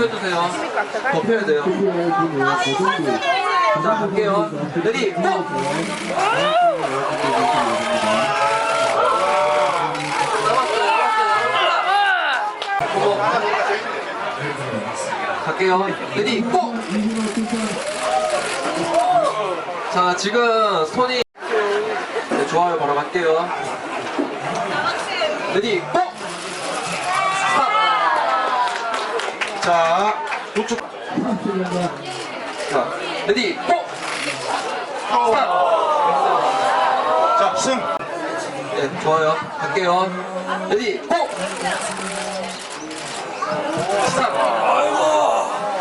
펴주세요. 더 펴야 돼요. 자, 갈게요. 레디, 고! 갈게요. 레디, 고! 자, 지금 손이. 네, 좋아요. 바로 갈게요. 레디, 고! 스탑! 자, 우측. 자, 레디, 고! 자, 승. 네, 좋아요. 갈게요. 레디, 고! 스탑!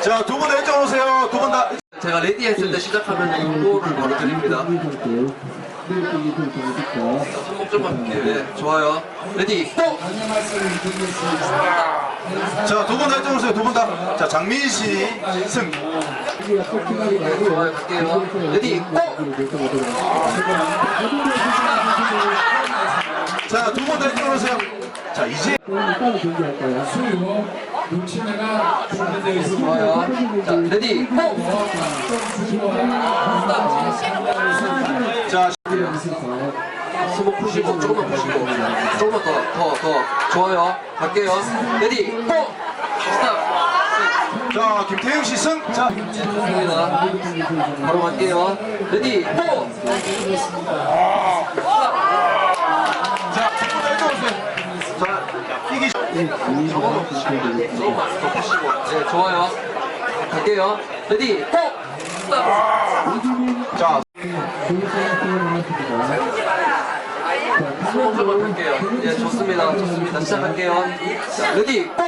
자, 두 분 왼쪽 오세요. 두 분 다. 제가 레디 했을 때 시작하면 이거를 바로 드립니다. 손목 좀만 네, 네, 좋아요. 레디, 고! 자, 두분 오세요. 두 분 다. 자, 장민 씨, 승. 갈게요. 레디, 고! 자, 두분 오세요. 자, 이제. 좋아요. 자, 레디, 고! 자, 손목 푸시고, 조금만 푸시고, 더, 더, 더. 좋아요. 갈게요. 레디, 고! 스탑! 자, 김태형 씨 승. 자, 좋습니다. 바로 갈게요. 레디, 고! 자, 두분 왼쪽 오세요. 자, 이기. 조금만 푸시고, 조금만 더 푸시고. 네, 좋아요. 갈게요. 레디, 고! 스탑! 자, 좀만 할게요. 예, 좋습니다. 좋습니다. 시작할게요. 자, 레디, 고!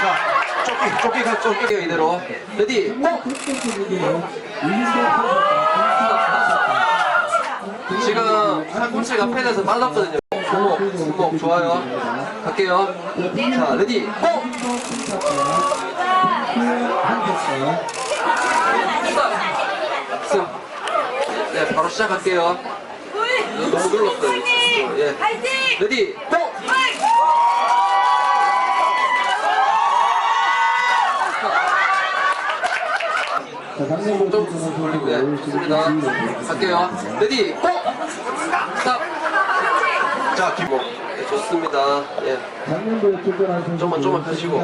자, 쫓기, 쫓기 가, 쫓기. 이대로. 레디, 고! 지금 팔꿈치가 패드에서 빨랐거든요. 손목, 손목, 좋아요. 갈게요. 자, 레디, 고! 승. 네, 바로 시작할게요. 너무 눌렀어요. 예. 레디, 고! 좀 돌리고, 예. 좋습니다. 갈게요. 레디, 고! 스탑! 자, 김. 네, 좋습니다. 예. 좀만 좀만 펴시고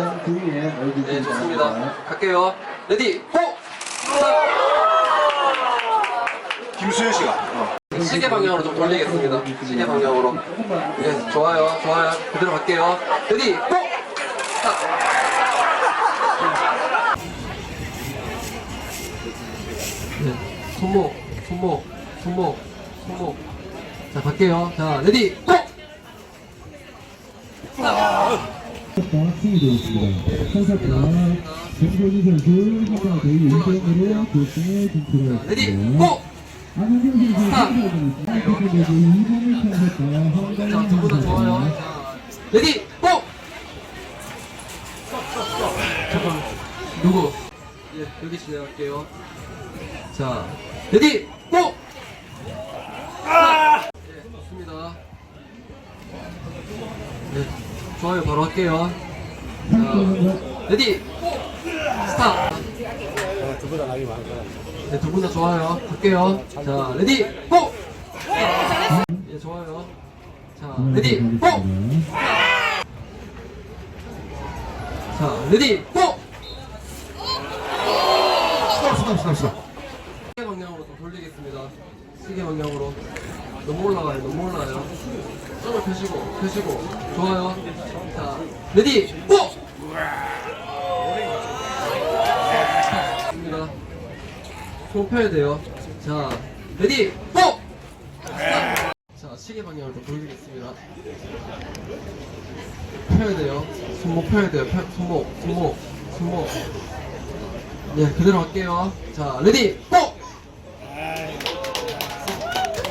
네, 좋습니다. 갈게요. 레디, 고! 스탑! 김수현 씨가. 어. 시계 방향으로 좀 돌리겠습니다. 시계 방향으로. 예, 좋아요, 좋아요. 그대로 갈게요. 레디, 고! 네, 손목, 손목, 손목, 손목. 자, 갈게요. 자, 레디, 고! 스탑! 승이 되었습니다. 선사가 정경희 선수 한타 대회 1등으로 결승에 진출을 레디. 고! 안현경 선수 스탑! 승리하고 대회 2번을 참석한 자, 황가영 두분다 좋아요. 자, 레디, 고! 잠깐, 누구? 예, 여기 진행할게요. 자, 레디, 고! 예, 좋습니다. 네, 좋아요, 바로 할게요. 자, 레디, 고! 스탑! 네, 두 분 다 좋아요. 갈게요. 자, 레디, 고! 예, 좋아요. 자, 레디, 고! 자, 레디, 고! 스탑, 스탑, 스탑, 스탑. 시계 방향으로 좀 돌리겠습니다. 시계 방향으로. 너무 올라가요, 너무 올라가요. 점을 펴시고, 펴시고. 좋아요. 자, 레디, 고! 손 펴야 돼요. 자, 레디, 고! 자, 시계 방향으로 좀 돌리겠습니다. 펴야 돼요. 손목 펴야 돼요. 펴, 손목, 손목, 손목. 네, 그대로 할게요. 자, 레디, 고!